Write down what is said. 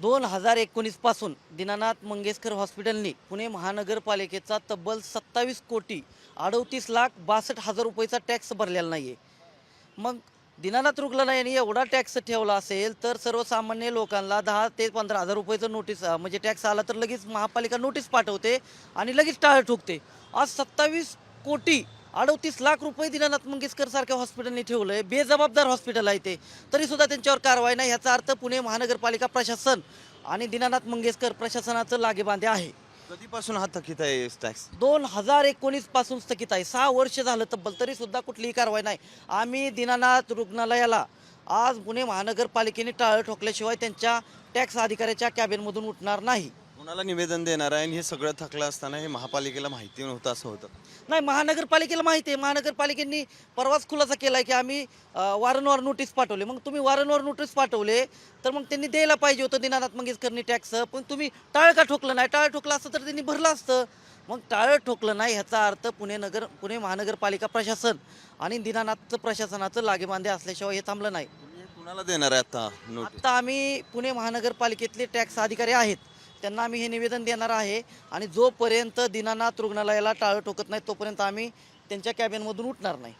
दोन हजार एकोणीसपासून दीनानाथ मंगेशकर हॉस्पिटलने पुणे महानगरपालिकेचा तब्बल सत्तावीस कोटी अडतीस लाख बासष्ट हजार रुपयेचा टॅक्स भरलेला नाही आहे मग दीनानाथ रुग्णालयाने एवढा टॅक्स ठेवला असेल तर सर्वसामान्य लोकांना दहा ते पंधरा हजार रुपयेचं नोटीस म्हणजे टॅक्स आला तर लगेच महापालिका नोटीस पाठवते आणि लगेच टाळ ठोकते. आज सत्तावीस कोटी अडतीस लाख रुपये दीनानाथ मंगेशकर सारख्या हॉस्पिटलने ठेवलंय. बेजबाबदार हॉस्पिटल आहे ते. तरी सुद्धा त्यांच्यावर कारवाई नाही. याचा अर्थ पुणे महानगरपालिका प्रशासन आणि दीनानाथ मंगेशकर प्रशासनाचं लागेबांधे आहे. कधीपासून हा थकीत आहे टॅक्स दोन हजार एकोणीसपासून स्थगित आहे. सहा वर्ष झालं तब्बल तरी सुद्धा कुठलीही कारवाई नाही. आम्ही दीनानाथ रुग्णालयाला आज पुणे महानगरपालिकेने टाळं ठोकल्याशिवाय त्यांच्या टॅक्स अधिकाऱ्याच्या कॅबिनमधून उठणार नाही. कुणाला निवेदन देणार आहे आणि हे सगळं थकलं असताना हे महापालिकेला माहिती नव्हतं असं होतं? नाही महानगरपालिकेला माहिती आहे. महानगरपालिकेने परवाच खुलासा केला की आम्ही अं, वारंवार नोटीस पाठवले. मग तुम्ही वारंवार नोटीस पाठवले तर मग त्यांनी द्यायला पाहिजे होतं. दीनानाथ मंगेशकरनी टॅक्स पण तुम्ही टाळ का ठोकलं नाही? टाळ ठोकलं असतं तर त्यांनी भरलं असतं. मग टाळं ठोकलं नाही ह्याचा अर्थ पुणे नगर पुणे महानगरपालिका प्रशासन आणि दीनानाथचं प्रशासनाचं लागेबांधे असल्याशिवाय हे थांबलं नाही. तुम्ही हे कुणाला देणार आहे आता नोटीस आता आम्ही पुणे महानगरपालिकेतले टॅक्स अधिकारी आहेत. त्यांना आम्ही हे निवेदन देणार आहे. आणि जोपर्यंत दिनानाथ रुग्णालयाला टाळं ठोकत नाही तोपर्यंत आम्ही त्यांच्या कॅबिनमधून उठणार नाही.